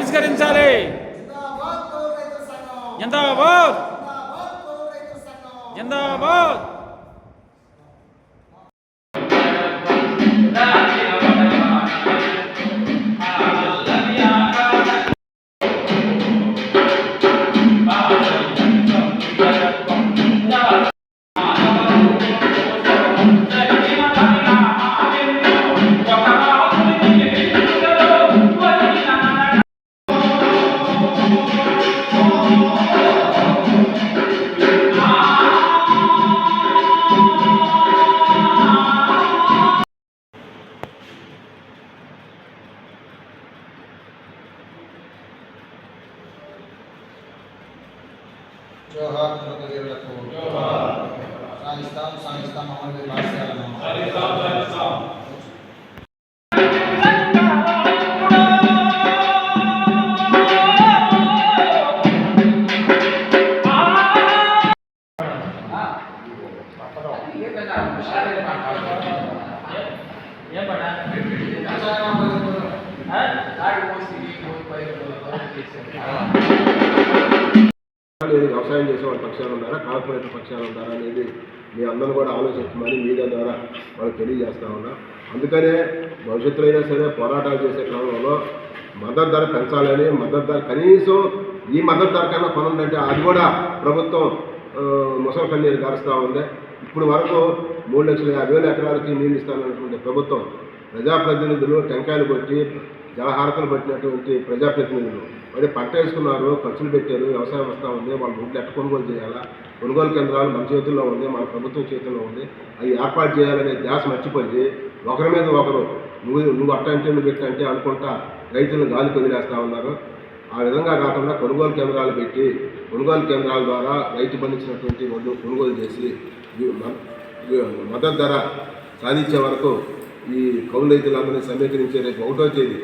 పరిష్కరించాలి. జిందాబాద్ కౌలు రైతుల సంఘం జిందాబాద్ జిందాబాద్ కౌలు రైతుల సంఘం జిందాబాద్ జోహార్ కృతజ్ఞతలకు సాగిస్తాం సాగిస్తాం అమలు భాష్యాలను లేదు వ్యవసాయం చేసే వాళ్ళ పక్షాలు ఉన్నారా? కార్పొరేట్ పక్షాలు ఉన్నారా అనేది మీ అందరూ కూడా ఆలోచించమని మీడియా ద్వారా వాళ్ళకి తెలియజేస్తా ఉన్నా. అందుకనే భవిష్యత్తులో అయినా సరే పోరాటాలు చేసే క్రమంలో మద్దతు ధర పెంచాలని మద్దతు ధర కనీసం ఈ మద్దతు ధర కన్నా కొనందంటే అది కూడా ప్రభుత్వం ముసలి కన్నీరు గారుస్తూ ఉంది. ఇప్పుడు వరకు మూడు లక్షల యాభై వేల ఎకరాలకి నీళ్ళు ఇస్తానన్నటువంటి ప్రభుత్వం ప్రజాప్రతినిధులు టెంకాయలు కొట్టి జలహారతలు పట్టినటువంటి ప్రజాప్రతినిధులు. మరి పంట వేసుకున్నారు ఖర్చులు పెట్టారు వ్యవసాయం వస్తూ ఉంది వాళ్ళ ముందు ఎట్ట కొనుగోలు చేయాలా? కొనుగోలు కేంద్రాలు మన చేతుల్లో ఉంది మన ప్రభుత్వం చేతుల్లో ఉంది అవి ఏర్పాటు చేయాలనే ధ్యాస మర్చిపోయి ఒకరి మీద ఒకరు నువ్వు నువ్వు అట్ట అంటే నువ్వు ఇట్ట అంటే అనుకుంటా రైతులను గాలి వదిలేస్తూ ఉన్నారు. ఆ విధంగా కాకుండా కొనుగోలు కేంద్రాలు పెట్టి కొనుగోలు కేంద్రాల ద్వారా రైతు పండించినటువంటి వడ్లు కొనుగోలు చేసి మద్దతు ధర సాధించే వరకు ఈ కౌలు రైతులందరినీ సమీకరించే రేపు ఒకటో తేదీ.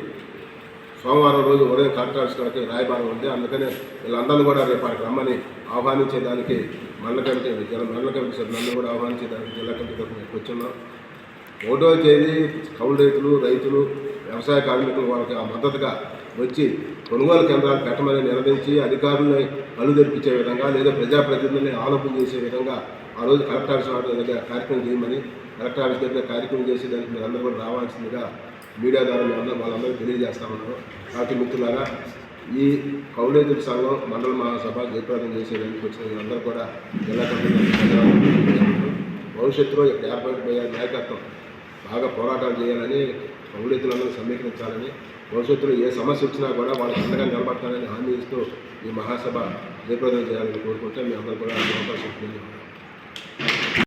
సోమవారం రోజు ఉదయం కాంట్రాక్ట్స్ కాడికి రాయబారం ఉంది. అందుకనే వీళ్ళందరినీ కూడా రేపు అక్కడికి రమ్మని ఆహ్వానించేదానికి మండల కమిటీ జిల్లా మండల కమిటీ సభ్యులందరూ కూడా ఆహ్వానించేదానికి జిల్లా కమిటీ తరఫున కూర్చున్నాం ఒకటో తేదీ కౌలు రైతులు రైతులు వ్యవసాయ కార్మికులు వాళ్ళకి ఆ మద్దతుగా వచ్చి కొనుగోలు కేంద్రాలు పెట్టమని నిర్ణయించి అధికారులను కళ్ళు తెరిపించే విధంగా లేదా ప్రజాప్రతినిధుల్ని ఆలోపన చేసే విధంగా ఆ రోజు కలెక్టర్ ఆఫీస్ దగ్గర కార్యక్రమం చేయమని కలెక్టర్ ఆఫీస్ దగ్గర కార్యక్రమం చేసేదానికి మీరు అందరూ కూడా రావాల్సిందిగా మీడియా ద్వారా మేము అందరూ వాళ్ళందరూ తెలియజేస్తా ఉన్నాం కాబట్టి మిత్రులారా ఈ కౌలేతుల సంఘం మండల మహాసభ జయప్రదం చేసేదానికి వచ్చిన అందరూ కూడా జిల్లా భవిష్యత్తులో ఏర్పడిపోయే నాయకత్వం బాగా పోరాటాలు చేయాలని కౌలేదులందరూ సమీకరించాలని భవిష్యత్తులో ఏ సమస్య వచ్చినా కూడా వాళ్ళకి అండగా నిలబడతానని హామీ ఇస్తూ ఈ మహాసభ జయప్రదం చేయాలని కోరుకుంటే మీ అందరూ కూడా ఈ అవకాశం Thank you.